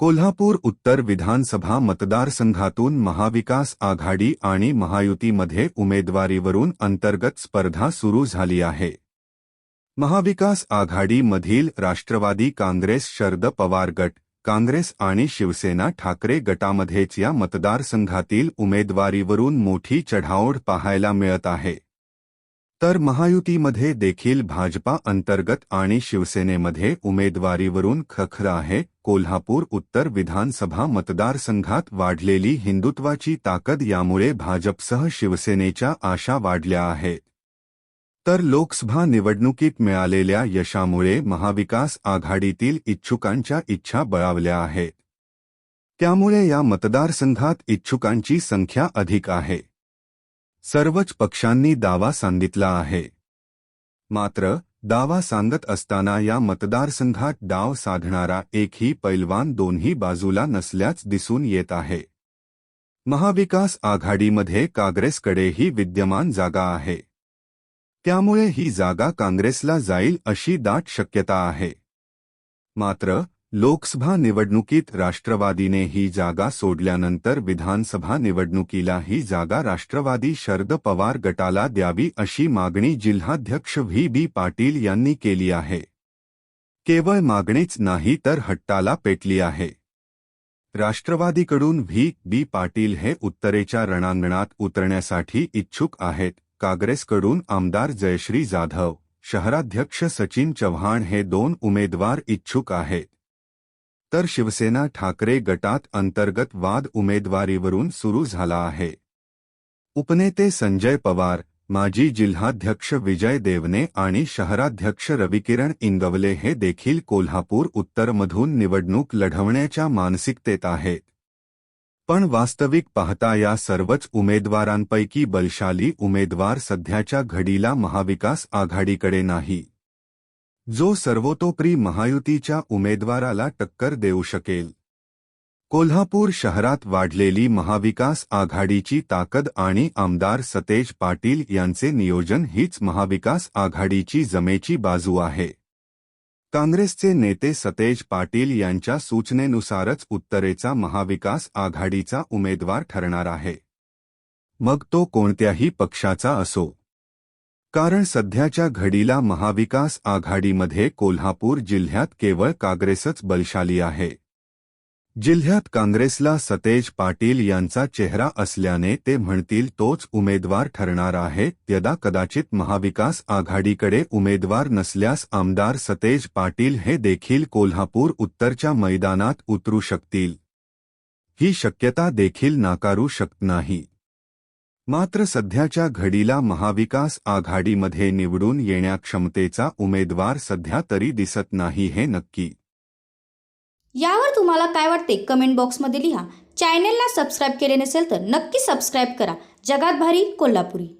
कोल्हापूर उत्तर विधानसभा मतदारसंघातून महाविकास आघाडी आणि महायुतीमध्ये उमेदवारीवरून अंतर्गत स्पर्धा सुरू झाली आहे. महाविकास आघाडीमधील राष्ट्रवादी काँग्रेस शरद पवार गट काँग्रेस आणि शिवसेना ठाकरे गटामध्येच या मतदारसंघातील उमेदवारीवरून मोठी चढाओढ पाहायला मिळत आहे. तर महायुतीमध्ये देखील भाजपा अंतर्गत आणि शिवसेनेमध्ये उमेदवारीवरून खखर आहे. कोल्हापूर उत्तर विधानसभा मतदारसंघात वाढलेली हिंदुत्वाची ताकद यामुळे भाजपसह शिवसेनेच्या आशा वाढल्या आहेत. तर लोकसभा निवडणुकीत मिळालेल्या यशामुळे महाविकास आघाडीतील इच्छुकांच्या इच्छा बळावल्या आहेत. त्यामुळे या मतदारसंघात इच्छुकांची संख्या अधिक आहे. सर्वच पक्षांनी दावा सांगितला आहे. मात्र दावा सांगत असताना या मतदारसंघात डाव साधणारा एकही पैलवान दोन्ही बाजूला नसल्याच दिसून येत आहे. महाविकास आघाडीमध्ये काँग्रेसकडेही विद्यमान जागा आहे. त्यामुळे ही जागा काँग्रेसला जाईल अशी दाट शक्यता आहे. मात्र लोकसभा निवडणुकीत राष्ट्रवादीने ही जागा सोडल्यानंतर विधानसभा निवडणुकीला ही जागा राष्ट्रवादी शरद पवार गटाला द्यावी अशी मागणी जिल्हाध्यक्ष व्ही. बी. पाटील यांनी केली आहे. केवळ मागणीच नाही तर हट्टाला पेटली आहे. राष्ट्रवादीकडून व्ही. बी. पाटील हे उत्तरेच्या रणांगणात उतरण्यासाठी इच्छुक आहेत. काँग्रेसकडून आमदार जयश्री जाधव शहराध्यक्ष सचिन चव्हाण हे दोन उमेदवार इच्छुक आहेत. तर शिवसेना ठाकरे गटात अंतर्गत वाद उमेदवारीवरून सुरू झाला आहे. उपनेते संजय पवार माजी जिल्हाध्यक्ष विजय देवने आणि शहराध्यक्ष रविकिरण इंगवले हे देखील कोल्हापूर उत्तरमधून निवडणूक लढवण्याच्या मानसिकतेत आहेत. पण वास्तविक पाहता या सर्वच उमेदवारांपैकी बलशाली उमेदवार सध्याच्या घडीला महाविकास आघाडीकडे नाही. जो सर्वतोपरी महायुतीच्या उमेदवाराला टक्कर देऊ शकेल. कोल्हापूर शहरात वाढलेली महाविकास आघाडीची ताकद आणि आमदार सतेज पाटील यांचे नियोजन हीच महाविकास आघाडीची जमेची बाजू आहे. काँग्रेसचे नेते सतेज पाटील यांच्या सूचनेनुसारच उत्तरेचा महाविकास आघाडीचा उमेदवार ठरणार आहे. मग तो कोणत्याही पक्षाचा असो. कारण सध्याच्या घडीला महाविकास आघाडीमध्ये कोल्हापूर जिल्ह्यात केवळ काँग्रेसच बलशाली आहे. जिल्ह्यात काँग्रेसला सतेज पाटील यांचा चेहरा असल्याने ते म्हणतील तोच उमेदवार ठरणार आहे यदा कदाचित महाविकास आघाडीकडे उमेदवार नसल्यास आमदार सतेज पाटील हे देखील कोल्हापूर उत्तरच्या मैदानात उतरू शकतील. ही शक्यता देखील नाकारू शकत नाही. मात्र सध्याच्या घडीला महाविकास आघाडीमध्ये निवडून येण्याक्षमतेचा उमेदवार सध्या तरी दिसत नाही हे नक्की. यावर तुम्हाला काय वाटते? कमेंट बॉक्समध्ये लिहा. चॅनेलला सबस्क्राईब केले नसेल तर नक्की सबस्क्राईब करा. जगात भारी कोल्हापुरी.